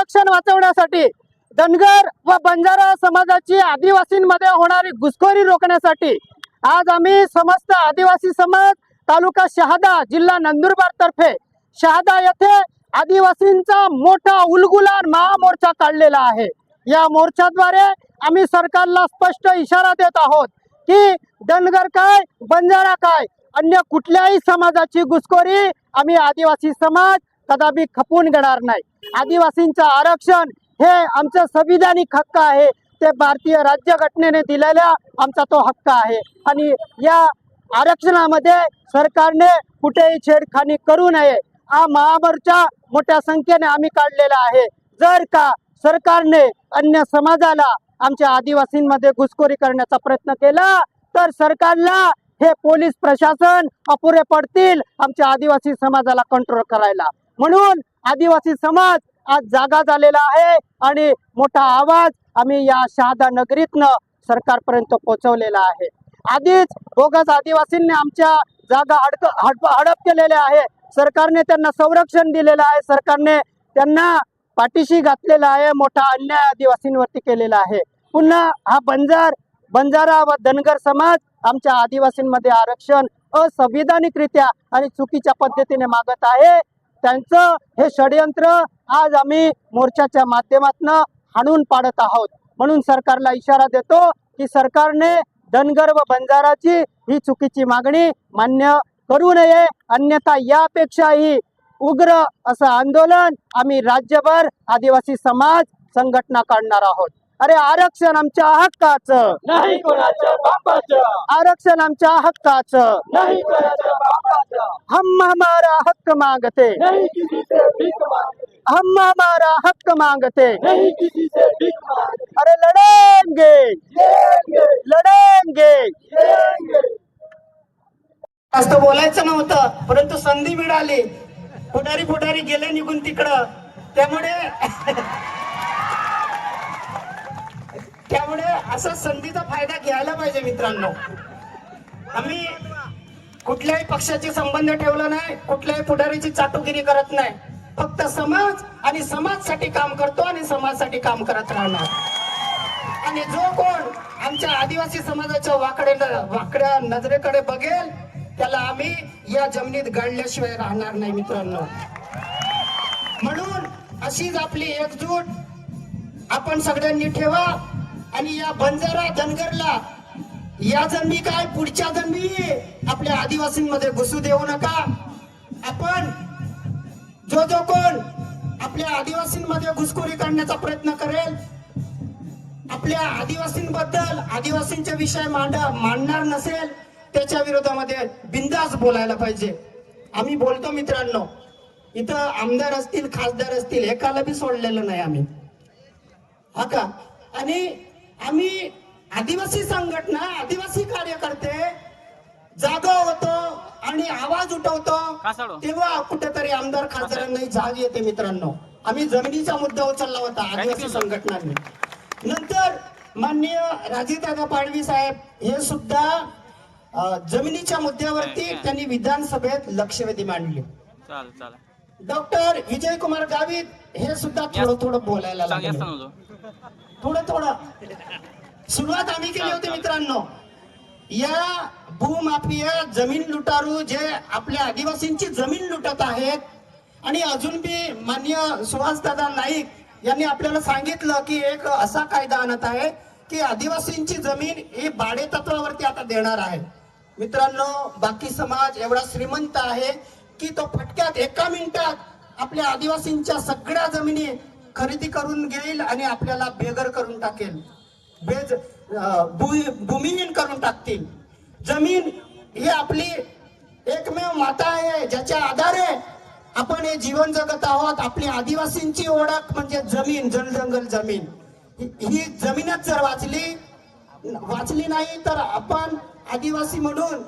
आरक्षण वाचवण्यासाठी धनगर व बंजारा समाजाची आदिवासींमध्ये होणारी घुसखोरी रोखण्यासाठी आज आम्ही समस्त आदिवासी समाज तालुका शहादा जिल्हा नंदुरबार तर्फे शहादा येथे आदिवासींचा मोठा उलगुलान महामोर्चा काढलेला आहे. या मोर्चाद्वारे आम्ही सरकारला स्पष्ट इशारा देत आहोत की धनगर काय बंजारा काय अन्य कुठल्याही समाजाची घुसखोरी आम्ही आदिवासी समाज कदापि खपून घेणार नाही. आदिवासींचं आरक्षण हे आमचं संविधानिक हक्क आहे. ते भारतीय राज्यघटनेने दिलेला आमचा तो हक्क आहे. आणि या आरक्षणामध्ये सरकारने कुठेही छेडखानी करू नये. हा महामोर्चा मोठ्या संख्येने आम्ही काढलेला आहे. जर का सरकारने अन्य समाजाला आमच्या आदिवासींमध्ये घुसखोरी करण्याचा प्रयत्न केला तर सरकारला हे पोलीस प्रशासन अपुरे पडतील आमच्या आदिवासी समाजाला कंट्रोल करायला. म्हणून आदिवासी समाज आज जागा झालेला आहे आणि मोठा आवाज आम्ही या शहादा नगरीतनं सरकारपर्यंत पोहोचवलेला आहे. आधीच बोगस आदिवासींनी आमच्या जागा हडक हडप हडप केलेल्या आहे. सरकारने त्यांना संरक्षण दिलेलं आहे. सरकारने त्यांना पाठीशी घातलेला आहे. मोठा अन्याय आदिवासींवरती केलेला आहे. पुन्हा हा बंजार बंजारा व धनगर समाज आमच्या आदिवासींमध्ये आरक्षण असंविधानिकरित्या आणि चुकीच्या पद्धतीने मागत आहे. त्यांचं हे षडयंत्र आज आम्ही मोर्चाच्या माध्यमातून हाणून पाडत आहोत. म्हणून सरकारला इशारा देतो की सरकारने धनगर व बंजाराची ही चुकीची मागणी मान्य करू नये. अन्यथा यापेक्षाही उग्र असं आंदोलन आम्ही राज्यभर आदिवासी समाज संघटना काढणार आहोत. अरे आरक्षण आमच्या हक्काचं. नाही कोणाच्या बापाचं. आरक्षण आमच्या हक्काचं. नाही कोणाच्या बापाचं. हम हमारा हक्क मागते. नहीं किसी से भीख मांगते. हम हमारा हक्क मांगते. नहीं किसी से भीख मांगते. अरे लढेंगे. लढेंगे. जास्त बोलायचं नव्हतं परंतु संधी मिळाली. पुढारी पुढारी गेले निघून तिकडं. त्यामुळे त्यामुळे असा संधीचा फायदा घ्यायला पाहिजे मित्रांनो. आम्ही कुठल्याही पक्षाचे संबंध ठेवला नाही कुठल्याही पुढारीची चाटुगिरी करत नाही. फक्त समाज आणि समाजसाठी काम करतो आणि समाजासाठी काम करत राहणार. आणि जो कोण आमच्या आदिवासी समाजाच्या वाकडे वाकड्या नजरेकडे बघेल त्याला आम्ही या जमिनीत गाडल्याशिवाय राहणार नाही मित्रांनो. म्हणून अशीच आपली एकजूट आपण सगळ्यांनी ठेवा. आणि या बंजारा धनगरला या जन्मी काय पुढच्या जन्मी आपल्या आदिवासींमध्ये घुसू देऊ नका. आपण जो जो कोण आपल्या आदिवासींमध्ये घुसखोरी करण्याचा प्रयत्न करेल आपल्या आदिवासींबद्दल आदिवासींचे विषय मांड मांडणार नसेल त्याच्या विरोधामध्ये बिंदास बोलायला पाहिजे. आम्ही बोलतो मित्रांनो इथं आमदार असतील खासदार असतील एकाला बी सोडलेलं नाही आम्ही. हा का? आणि आम्ही आदिवासी संघटना आदिवासी कार्यकर्ते जागा होतो आणि आवाज उठवतो. तेव्हा कुठेतरी आमदार खासदारांनाही जाग येते मित्रांनो. आम्ही जमिनीचा मुद्दा उचलला होता आदिवासी संघटनांनी. नंतर माननीय राजेदादा पाडवी साहेब हे सुद्धा जमिनीच्या मुद्द्यावरती त्यांनी विधानसभेत लक्षवेधी मांडली. डॉक्टर विजय कुमार गावित हे सुद्धा थोडं थोडं बोलायला लागले. थोडं थोडं. सुरुवात आम्ही केली होती मित्रांनो. या भूमाफिया जमीन लुटारू जे आपल्या आदिवासींची जमीन लुटत आहेत आणि अजून बी मान्य सुहासदादा नाईक यांनी आपल्याला सांगितलं की एक असा कायदा आणत आहे की आदिवासींची जमीन ही भाडे तत्वावरती आता देणार आहे. मित्रांनो बाकी समाज एवढा श्रीमंत आहे की तो फटक्यात एका मिनिटात आपल्या आदिवासींच्या सगळ्या जमिनी खरेदी करून घेईल आणि आपल्याला बेघर करून टाकेल. बेज भू- भूमिहीन करून टाकतील. जमीन ही आपली एकमेव माता आहे ज्याच्या आधारे आपण हे जीवन जगत आहोत. आपली आदिवासींची ओळख म्हणजे जमीन जलजंगल जमीन. ही जमीनच जर वाचली वाचली नाही तर आपण आदिवासी म्हणून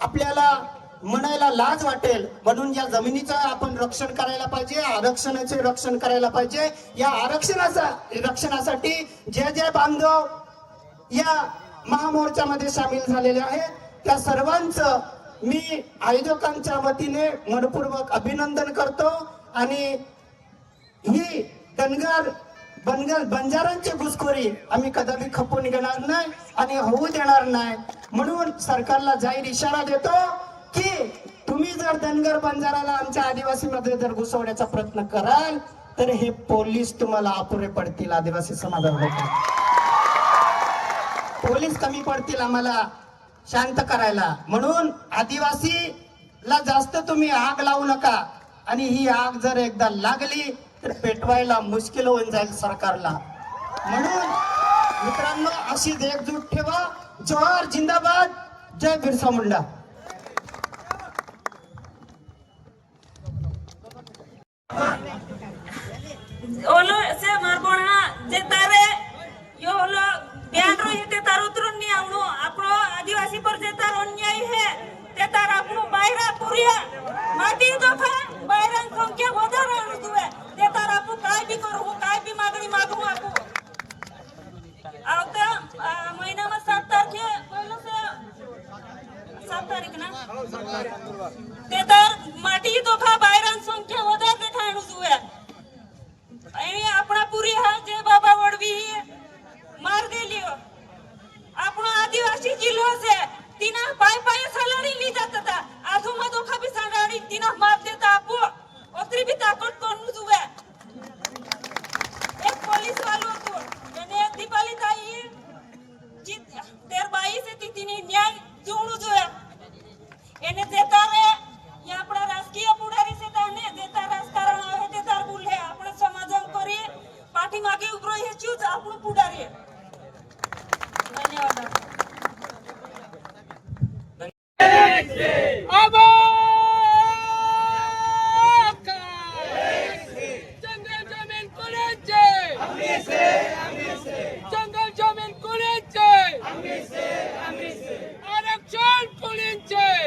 आपल्याला म्हणायला लाज वाटेल. म्हणून या जमिनीचं आपण रक्षण करायला पाहिजे आरक्षणाचे रक्षण करायला पाहिजे. या आरक्षणाचा रक्षणासाठी जे जे बांधव या महामोर्चामध्ये सामील झालेले आहेत त्या सर्वांचं मी आयोजकांच्या वतीने मनपूर्वक अभिनंदन करतो. आणि ही धनगर बनगर बंजारांची घुसखोरी आम्ही कदापि खपून घेणार नाही आणि होऊ देणार नाही. म्हणून सरकारला जाहीर इशारा देतो. की तुम्ही जर धनगर बंजाराला आमच्या आदिवासीमध्ये जर घुसवण्याचा प्रयत्न कराल तर हे पोलीस तुम्हाला अपुरे पडतील आदिवासी समाजामध्ये पोलीस कमी पडतील आम्हाला शांत करायला. म्हणून आदिवासी ला जास्त तुम्ही आग लावू नका. आणि ही आग जर एकदा लागली तर पेटवायला मुश्किल होऊन जाईल सरकारला. म्हणून मित्रांनो अशीच एकजूट ठेवा. जोहार जिंदाबाद. जय Birsa Munda. Olo se marbona je tare yo lo ધ્યાન રો તે તાર ઉતરું ની આવણો આપણો આદિવાસી પર જે તાર અન્યાય હે તે તાર આપણું બાયરા પુરિયા માટી દોફા બાયરાન સંખ્યા વધારે રુતુએ તે તાર આપણું કાય બી કરું હું કાય બી માગણી માગું આપું આવતા મહિનામાં સાત તારીખે પહેલું છે સાત તારીખ ના તે તાર માટી તો